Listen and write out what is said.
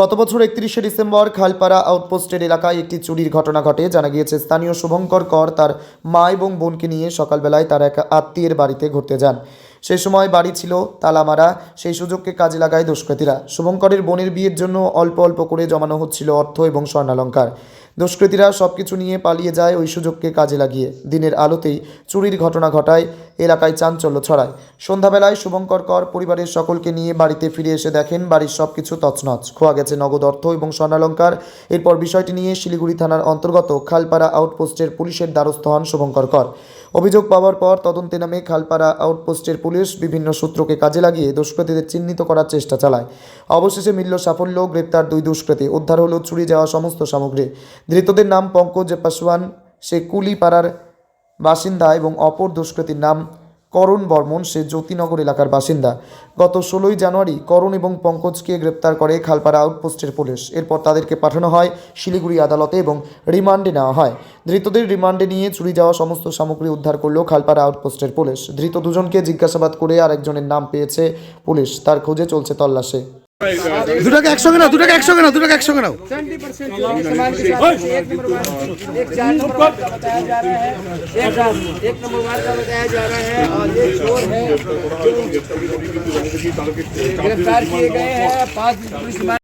গত বছর একত্রিশে ডিসেম্বর খালপাড়া আউটপোস্টের এলাকায় একটি চুরির ঘটনা ঘটে। জানা গিয়েছে, স্থানীয় শুভঙ্কর কর তার মা এবং বোনকে নিয়ে সকালবেলায় তার এক আত্মীয়ের বাড়িতে ঘুরতে যান। সেই সময় বাড়ি ছিল তালামারা। সেই সুযোগকে কাজে লাগায় দুষ্কৃতীরা। শুভঙ্করের বোনের বিয়ের জন্য অল্প অল্প করে জমানো হচ্ছিল অর্থ এবং স্বর্ণালঙ্কার। দুষ্কৃতীরা সব কিছু নিয়ে পালিয়ে যায় ওই সুযোগকে কাজে লাগিয়ে। দিনের আলোতেই চুরির ঘটনা ঘটায়, এলাকায় চাঞ্চল্য ছড়ায়। সন্ধ্যাবেলায় শুভঙ্কর কর পরিবারের সকলকে নিয়ে বাড়িতে ফিরে এসে দেখেন, বাড়ির সব কিছু তছনছ। খোয়া গেছে নগদ অর্থ এবং স্বর্ণালঙ্কার। এরপর বিষয়টি নিয়ে শিলিগুড়ি থানার অন্তর্গত খালপাড়া আউটপোস্টের পুলিশের দ্বারস্থ হন শুভঙ্কর কর। অভিযোগ পাওয়ার পর তদন্তে নামে খালপাড়া আউটপোস্টের পুলিশ বিভিন্ন সূত্রকে কাজে লাগিয়ে দুষ্কৃতীদের চিহ্নিত করার চেষ্টা চালায়। অবশেষে মিলল সাফল্য, গ্রেপ্তার দুই দুষ্কৃতী। উদ্ধার হলো চুরি যাওয়া সমস্ত সামগ্রী। ধৃতদের নাম পঙ্কজ পাসওয়ান, সে কুলিপাড়ার বাসিন্দা এবং অপর দুষ্কৃতীর নাম করণ বর্মন সে জ্যোতিনগর এলাকার বাসিন্দা। গত ষোলোই জানুয়ারি করণ এবং পঙ্কজকে গ্রেপ্তার করে খালপাড়া আউটপোস্টের পুলিশ। এরপর তাদেরকে পাঠানো হয় শিলিগুড়ি আদালতে এবং রিমান্ডে নেওয়া হয়। ধৃতদের রিমান্ডে নিয়ে চুরি যাওয়া সমস্ত সামগ্রী উদ্ধার করল খালপাড়া আউটপোস্টের পুলিশ। ধৃত দুজনকে জিজ্ঞাসাবাদ করে আরেকজনের নাম পেয়েছে পুলিশ। তার খোঁজে চলছে তল্লাশি। দুটাকে একসঙ্গে নাও দুটাকে একসঙ্গে নাও দুটাকে একসঙ্গে নাও सेवेंटी परसेंट सामान के साथ एक नंबर वार एक चार नंबर वार का बताया जा रहा है एक एक नंबर वार का बताया जा रहा है और एक चोर है जो गिरफ्तार किए गए हैं पांच पुलिस